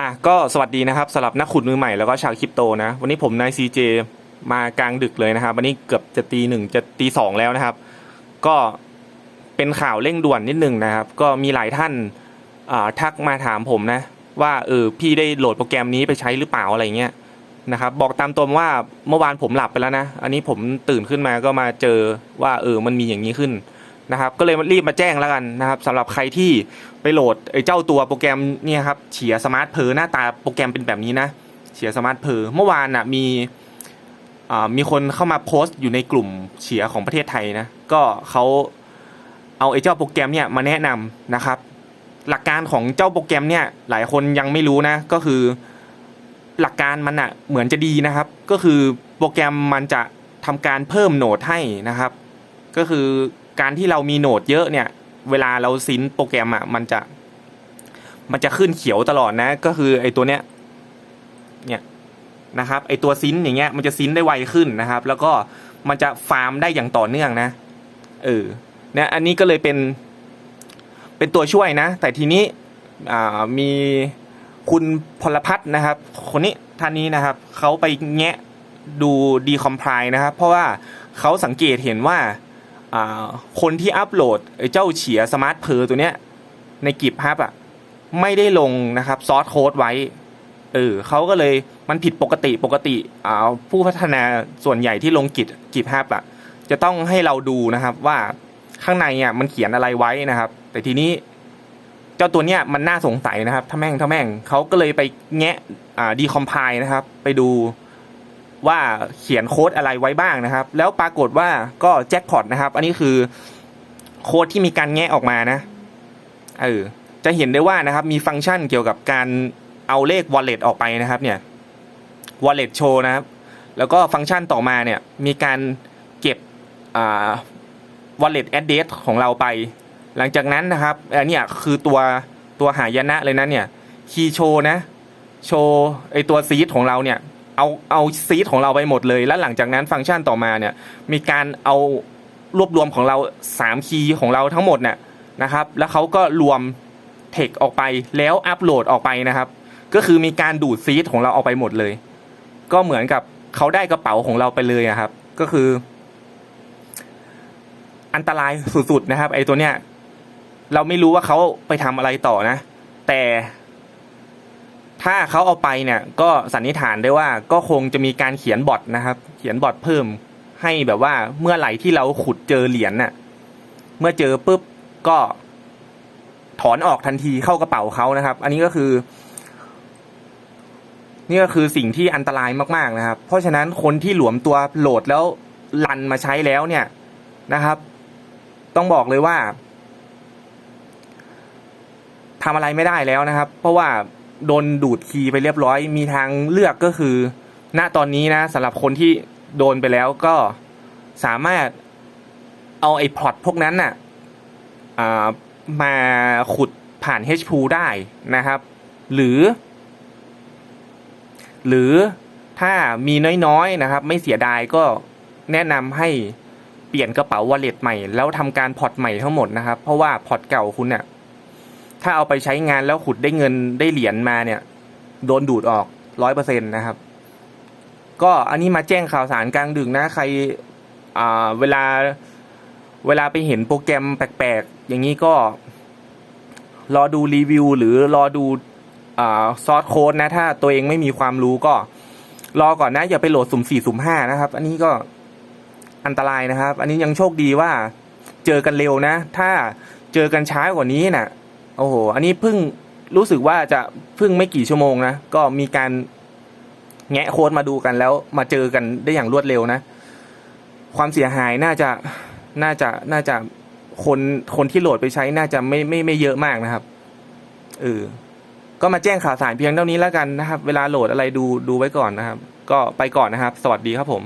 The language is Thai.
อะก็สวัสดีนะครับสำหรับนักขุดมือใหม่แล้วก็ชาวคริปโตนะ วันนี้ผมนายซีเจมากลางดึกเลยนะครับ วันนี้เกือบจะตีหนึ่งจะตีสองแล้วนะครับ ก็เป็นข่าวเร่งด่วนนิดหนึ่งนะครับ ก็มีหลายท่านอ่าทักมาถามผมนะ ว่าเออพี่ได้โหลดโปรแกรมนี้ไปใช้หรือเปล่าอะไรเงี้ยนะครับ บอกตามตรงว่าเมื่อวานผมหลับไปแล้วนะ อันนี้ผมตื่นขึ้นมาก็มาเจอว่าเออมันมีอย่างนี้ขึ้น นะครับก็เลยรีบมาแจ้งแล้วกันนะครับสำหรับใครที่ไปโหลดไอ้เจ้าตัวโปรแกรมเนี่ยครับเฉียสมาร์ทเพอหน้าตาโปรแกรมเป็นแบบนี้นะเฉียสมาร์ทเพอเมื่อวานน่ะมีมีคนเข้ามาโพสต์อยู่ในกลุ่มเฉียของประเทศไทยนะก็เขาเอาไอ้เจ้าโปรแกรมเนี่ยมาแนะนำนะครับ หลักการของเจ้าโปรแกรมเนี่ยหลายคนยังไม่รู้นะ ก็คือหลักการมันอะเหมือนจะดีนะครับ ก็คือโปรแกรมมันจะทำการเพิ่มโหนดให้นะครับ ก็คือ การที่เรามีโหนดเยอะเนี่ย เวลาเราซินโปรแกรมอะมันจะ มันจะขึ้นเขียวตลอดนะ ก็คือไอตัวเนี้ย เนี่ยนะครับ ไอตัวซินอย่างเงี้ยมันจะซินได้ไวขึ้นนะครับ แล้วก็มันจะฟาร์มได้อย่างต่อเนื่องนะเออเนี่ยอันนี้ก็เลยเป็นเป็นตัวช่วยนะ แต่ทีนี้อ่ามีคุณพลพัฒน์นะครับ คนนี้ท่านนี้นะครับ เขาไปแงะดูดีคอมไพล์นะครับ เพราะว่าเขาสังเกตเห็นว่า คนที่อัปโหลดเจ้าเฉียสมาร์ทเพอตัวเนี้ยในกิบฮับอะไม่ได้ลงนะครับซอสโค้ดไว้เออเขาก็เลยมันผิดปกติปกติอ่าผู้พัฒนาส่วนใหญ่ที่ลงกิจกิบฮับอะจะต้องให้เราดูนะครับว่าข้างในอะมันเขียนอะไรไว้นะครับ แต่ทีนี้เจ้าตัวเนี้ยมันน่าสงสัยนะครับถ้าแม่งถ้าแม่งเขาก็เลยไปแงะอ่าดีคอมไพล์นะครับ ไปดู ว่าเขียนโค้ดอะไรไว้บ้างนะครับ แล้วปรากฏว่าก็แจ็คพอตนะครับ อันนี้คือโค้ดที่มีการแงะออกมานะเออจะเห็นได้ว่านะครับมีฟังก์ชันเกี่ยวกับการเอาเลข wallet ออกไปนะครับเนี่ย wallet show นะครับ แล้วก็ฟังก์ชันต่อมาเนี่ยมีการเก็บอ่า wallet address ของเราไป หลังจากนั้นนะครับอันเนี้ยคือตัวตัวหายนะเลยนะเนี่ยคีย์โชว์นะ โชว์ไอตัวซีดของเราเนี่ย เอาเอาซีดของเราไปหมดเลย แล้วหลังจากนั้นฟังก์ชันต่อมาเนี่ยมีการเอารวบรวมของเรา3คีย์ของเราทั้งหมดเนี่ยนะครับ แล้วเขาก็รวมเทคออกไปแล้วอัปโหลดออกไปนะครับ ก็คือมีการดูดซีดของเราออกไปหมดเลย ก็เหมือนกับเขาได้กระเป๋าของเราไปเลยอะครับ ก็คือ อันตรายสุดๆนะครับ ไอ้ตัวเนี้ยเราไม่รู้ว่าเขาไปทำอะไรต่อนะ แต่ ถ้าเขาเอาไปเนี่ยก็สันนิษฐานได้ว่าก็คงจะมีการเขียนบอทนะครับ เขียนบอทเพิ่มให้แบบว่าเมื่อไหร่ที่เราขุดเจอเหรียญน่ะ เมื่อเจอปุ๊บก็ ถอนออกทันทีเข้ากระเป๋าเขานะครับ อันนี้ก็คือ นี่ก็คือสิ่งที่อันตรายมากๆนะครับ เพราะฉะนั้นคนที่หลวมตัวโหลดแล้วลันมาใช้แล้วเนี่ยนะครับ ต้องบอกเลยว่าทำอะไรไม่ได้แล้วนะครับ เพราะว่า โดนดูดคีย์ไปเรียบร้อย มีทางเลือกก็คือ ณตอนนี้นะสำหรับคนที่โดนไปแล้วก็สามารถเอาไอ้พอร์ตพวกนั้นน่ะอ่ามาขุดผ่าน h p ได้นะครับ หรือ หรือถ้ามีน้อยๆนะครับ ไม่เสียดายก็แนะนำให้เปลี่ยนกระเป๋าวอลเล็ตใหม่ แล้วทำการพอร์ตใหม่ทั้งหมดนะครับ เพราะว่าพอร์ตเก่าคุณเนี่ย ถ้าเอาไปใช้งานแล้วขุดได้เงินได้เหรียญมาเนี่ย โดนดูดออกร้อยเปอร์เซ็นต์นะครับ ก็อันนี้มาแจ้งข่าวสารกลางดึกนะ ใครอ่าเวลาเวลาไปเห็นโปรแกรมแปลกๆ อย่างนี้ก็ รอดูรีวิวหรือรอดูซอสโค้ดนะ ถ้าตัวเองไม่มีความรู้ก็ รอก่อนนะ อย่าไปโหลดสุ่มสี่สุ่มห้านะครับ อันนี้ก็อันตรายนะครับ อันนี้ยังโชคดีว่า เจอกันเร็วนะ ถ้าเจอกันช้ากว่านี้นะ่ะ โอ้โห อันนี้เพิ่งรู้สึกว่าจะเพิ่งไม่กี่ชั่วโมงนะ ก็มีการแงะโค้ดมาดูกันแล้วมาเจอกันได้อย่างรวดเร็วนะ ความเสียหายน่าจะน่าจะน่าจะคนคนที่โหลดไปใช้น่าจะไม่ไม่ไม่เยอะมากนะครับเออก็มาแจ้งข่าวสารเพียงเท่านี้แล้วกันนะครับ เวลาโหลดอะไรดูดูไว้ก่อนนะครับ ก็ไปก่อนนะครับ สวัสดีครับผม